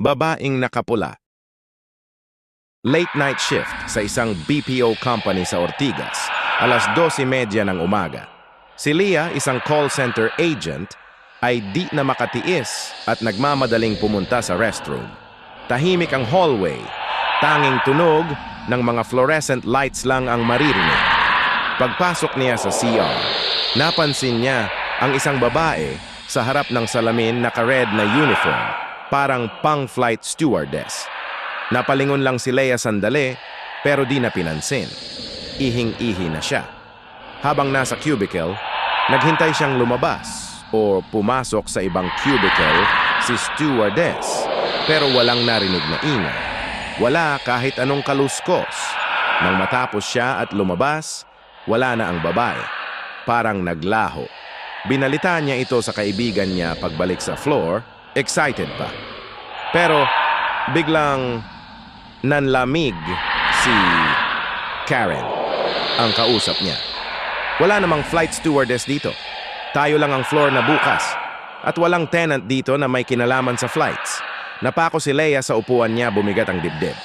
babaeng nakapula. Late night shift sa isang BPO company sa Ortigas, alas 12.30 ng umaga. Si Leah, isang call center agent, ay di na makatiis at nagmamadaling pumunta sa restroom. Tahimik ang hallway, tanging tunog ng mga fluorescent lights lang ang maririnig. Pagpasok niya sa CR, napansin niya ang isang babae sa harap ng salamin naka-red na uniform, parang pang-flight stewardess. Napalingon lang si Leia sandali, pero di na pinansin. Ihing-ihi na siya. Habang nasa cubicle, naghintay siyang lumabas o pumasok sa ibang cubicle si stewardess, pero walang narinig na ingay. Wala kahit anong kaluskos. Nang matapos siya at lumabas, wala na ang babae. Parang naglaho. Binalita niya ito sa kaibigan niya pagbalik sa floor, excited pa. Pero biglang nanlamig si Karen, ang kausap niya. Wala namang flight stewardess dito. Tayo lang ang floor na bukas. At walang tenant dito na may kinalaman sa flights. Napako si Leia sa upuan niya bumigat ang dibdib.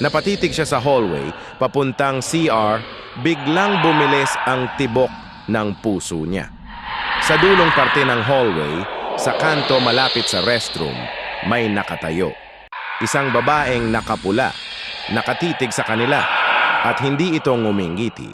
Napatitig siya sa hallway, papuntang CR, biglang bumilis ang tibok ng puso niya. Sa dulong parte ng hallway, sa kanto malapit sa restroom, may nakatayo. Isang babaeng nakapula, nakatitig sa kanila, at hindi ito ngumingiti.